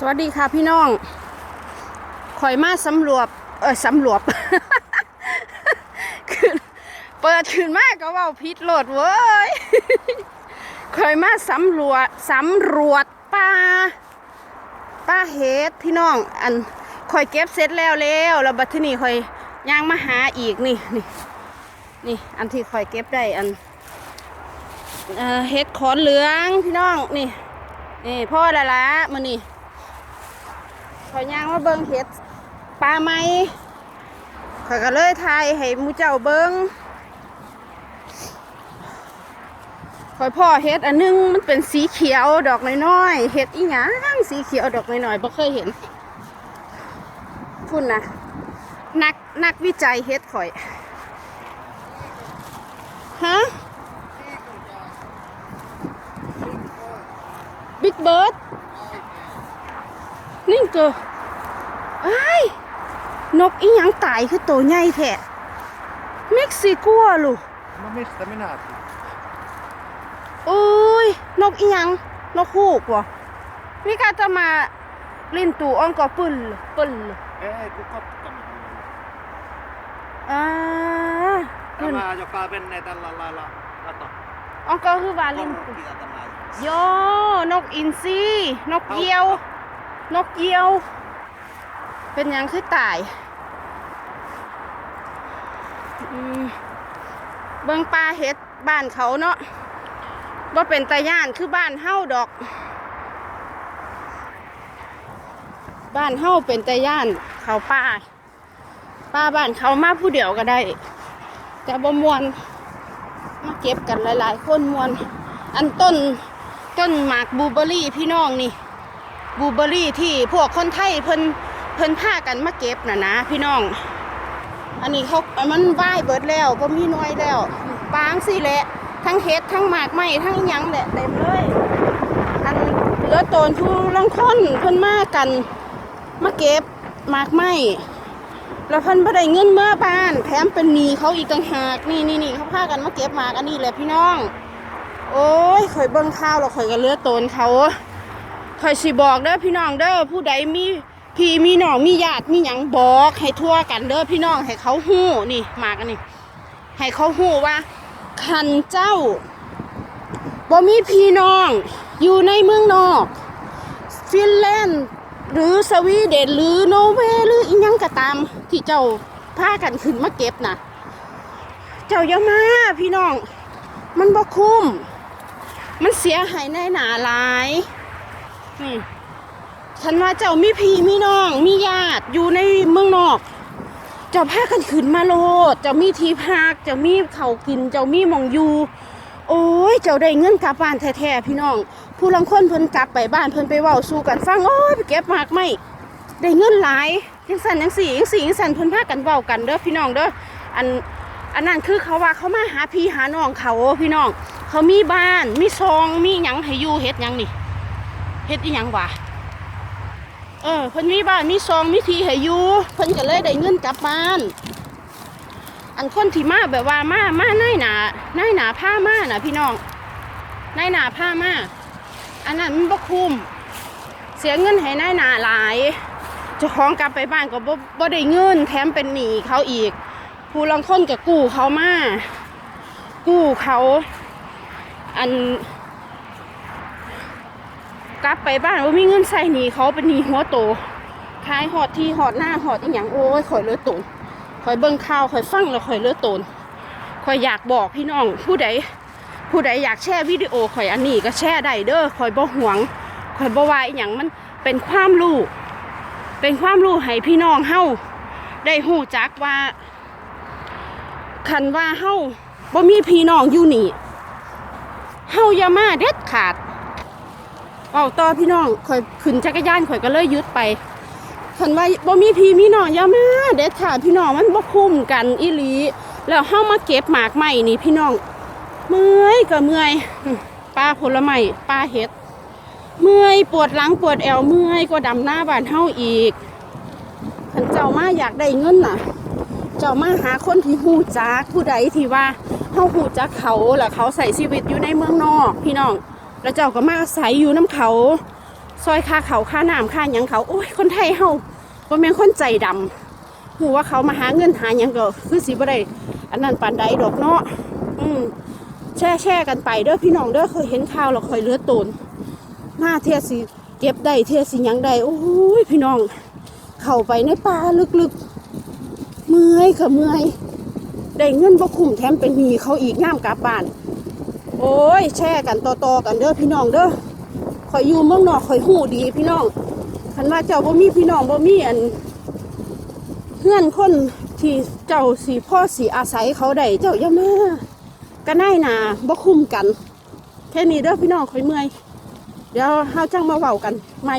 สวัสดีค่ะพี่น้องคอยมาสำรวจเออสำรวจขึ้นเปิดขึ้นมาก็เว่าพิษโหลดเว้ยคอยมาสำรวจสำรวจป่าป่าเฮดพี่น้องอันคอยเก็บเสร็จแล้วแล้วแล้วบัดทีนี้คอยย่างมาหาอีกนี่นี่นี่อันที่คอยเก็บได้อันเฮ็ดขอนเหลืองพี่น้องนี่นี่พ่อละละมือนี่ อยย่างมาเบิงเห็ดปลาไหมข่อยก็เลยทายให้มูเจ้าเบิงข่อยพ่อเห็ดอันหนึงมันเป็นสีเขียวดอกน้อยๆเห็ดอีหยังสีเขียวดอกน้อยๆบ่เคยเห็นพุ่นนะนักนักวิจัยเห็ดข่อยฮะบิ๊กเบิร์ด นี่เกอไอ้ายนกอีหยังตายคือตัวใหญ่แท้เม็กซิโกัวลูก Non mi sterminato. โอ้ย นกอีหยังนกฮูกวะมีการจะมาลินตูอองก็ปึ้นเลยปึ้นเลย Eh, kuka kami. อ่าขึ้น Tämä, joka menee tällä lailla. Kato. อองก็คือว่าลินตู Korkkia tämä. โยนกอินทรีนกเหยี่ยว นกเหยี่ยว เป็นยังคือตายอืมเบิ่งปลาเห็ดบ้านเขาเนาะว่าเป็นตาย่านคือบ้านเฮ้าดอก บ้านเฮ้าเป็นตาย่านเขาป้าป้าบ้านเขามาผู้เดียวก็ได้แต่บ่มวนมาเก็บกันหลาย ๆ คนมวน อันต้นต้นหมากบูเบอรี่พี่น้องนี่ บลูเบอรี่ที่พวกคนไทยเพิ่นเพิ่นพากันมาเก็บน่ะนะพี่น้อง อันนี้เขามันว่ายเบิดแล้วบ่มีน้อยแล้วปางสิแหละ ทั้งเห็ดทั้งหมากไม้ทั้งยังแหละเต็มเลย อันเหลือโตนผู้ลังคนเพิ่นมากันมาเก็บหมากไม้แล้วเพิ่นบ่ได้เงินเมื่อบ้านแถมเป็นหนี้เขาอีกต่างหากนี่นี่นี่เขาพากันมาเก็บหมากอันนี้แหละพี่น้อง โอ้ยข่อยเบิ่งข้าวแล้วข่อยก็เหลือโตนเขา ข่อยสิบอกเด้อพี่น้องเด้อผู้ใดมีพี่มีน้องมีญาติมีหยังบอกให้ทั่วกันเด้อพี่น้องให้เขาฮู้นี่มากันนี้ให้เขาฮู้ว่าคันเจ้าบ่มีพี่น้องอยู่ในเมืองนอก ฟินแลนด์หรือสวีเดนหรือโนเวย์หรืออีหยังก็ตาม ที่เจ้าพากันขึ้นมาเก็บน่ะเจ้าอย่ามาพี่น้อง มันบ่คุ้ม มันเสียหายในหนาหลาย นี่ฉันว่าเจ้ามีพี่มีน้อง มีญาติอยู่ในเมืองนอก เจ้าพากันขึ้นมาโลด เจ้ามีทีพัก เจ้ามีเขากิน เจ้ามีมองอยู่ โอ้ย เจ้าได้เงินกลับบ้านแท้ๆพี่น้อง ผู้ลังคนเพิ่นกลับไปบ้านเพิ่นไปเว้าสู่กันฟังโอ้ยไปเก็บมากไม่ได้เงินหลายยังสั่นยังสี่ยังสี่ยังสั่นเพิ่นพากันเว้ากันเด้อพี่น้องเด้ออันอันนั้นคือเขาว่าเขามาหาพี่หาน้องเขาพี่น้อง เขามีบ้านมีซองมีหยังให้อยู่เฮ็ดหยังนี่ เฮ็ดอีหยังวะเออเพิ่นมีบ้านมีซองมีทีให้อยู่เพิ่นก็เลยได้เงินกลับบ้าน อันคนที่มาแบบว่ามามาในหนาในหนาผ้ามาน่ะ พี่น้องในหนาผ้ามาอันนั้นมันบ่คุ้มเสียเงินให้นายหนาหลายเจ้าของกลับไปบ้านก็บ่บ่ได้เงินแถมเป็นหนี้เขาอีก ผู้ลังคนกับกู้เขามากู้เขา อัน กลับไปบ้านว่ามีเงินใส่หนีเขาเป็นหนีหัวโตขายหอดที่หอดหน้าหอดอีหยังโอ้ยข่อยเลือดตนข่อยเบิ่งข่าวข่อยฟังแล้วข่อยเลือดตนข่อยอยากบอกพี่น้องผู้ใดผู้ใดอยากแชร์วิดีโอข่อยอันนี้ก็แชร์ได้เด้อข่อยบ่หวงข่อยบ่ว่าอีหยังมันเป็นความรู้เป็นความรู้ให้พี่น้องเฮาได้หูจักว่าคันว่าเฮาบ่มีพี่น้องอยู่นี่เฮาอย่ามาเด็ดขาด เอาต่อพี่น้องข่อยขึ้นจักรยานข่อยก็เลยยุดไปคันว่าบ่มีพี่มีน้องอย่ามาเด็ดขาดพี่น้องมันบ่คุ้มกันอีหลีแล้วเฮามาเก็บหมากใหม่นี่พี่น้องเมื่อยก็เมื่อยอื้อปลาผลไม้ปลาเห็ด เมื่อยปวดหลังปวดแอวเมื่อยก็ดำหน้าบ้านเฮาอีกคันเจ้ามาอยากได้เงินน่ะ เจ้ามาหาคนที่หูจักผู้ใดที่ว่าเฮาหูจักเขาแล้วเขาใส่ชีวิตอยู่ในเมืองนอก พี่น้อง แล้วเจ้าก็มาอาศัยอยู่น้ำเขา ซอยค่าเขาค่าน้ำค่าหยังเขาโอ้ยคนไทยเฮาบ่แม่นคนใจดำหูว่าเขามาหาเงินหาหยังก็คือสิบ่ได้อันนั้นปานใดดอกเนาะอืมแช่แช่กันไปเด้อพี่น้องเด้อเคยเห็นข่าวแล้วคอยเลือดโตนมาเทียสิเก็บได้เทียสิยังได้โอ้ยพี่น้อง เข้าไปในป่าลึกๆ เมื่อยค่ะเมื่อยได้เงินบ่คุ้มแถมเป็นหนี้เขาอีกย่ามกลับบ้าน โอ้ย แช่กันต่อๆกันเด้อพี่น้องเด้อคอยอยู่เมืองนอกคอยหูดีพี่น้องคันว่าเจ้าบ่มีพี่น้องบ่มีอันเพื่อนคนที่เจ้าสีพ่อสีอาศัยเขาได้เจ้าย่ามาก็น่ายหนาบ่คุ้มกัน แค่นี้เด้อพี่น้องคอยเมื่อย เดี๋ยวเฮาจังมาเว้ากันใหม่